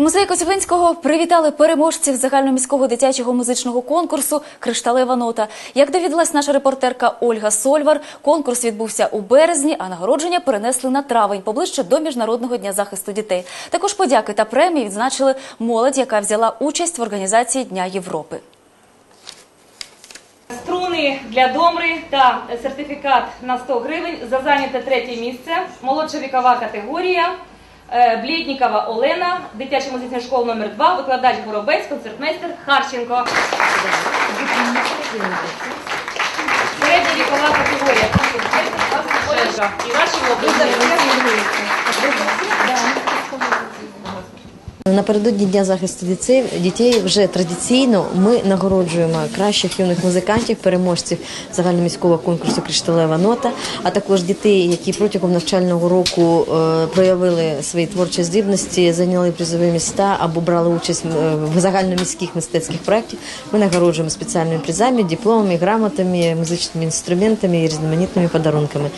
У музеї Коцюбинського привітали переможців загальноміського дитячого музичного конкурсу Кришталева нота. Як довідалась наша репортерка Ольга Сольвар, конкурс відбувся у березні, а нагородження перенесли на травень, поближче до міжнародного дня захисту дітей. Також подяки та премії відзначили молодь, яка взяла участь в організації Дня Європи. Струни для домри та сертифікат на 100 гривень за зайняте третє місце. Молодша вікова категорія. Е, Блєднікова Олена, дитяча музична школа номер 2 викладач Горобець, концертмейстер Харченко. Середня вікова категорія. І ваші області. Напередодні дня захисту дітей, дітей вже традиційно ми нагороджуємо кращих юних музикантів, переможців загальноміського конкурсу Кришталева нота, а також дітей, які протягом навчального року е, проявили свої творчі здібності, зайняли призові міста або брали участь е, в загальноміських мистецьких проєктах. Ми нагороджуємо спеціальними призами, дипломами, грамотами, музичними інструментами і різноманітними подарунками.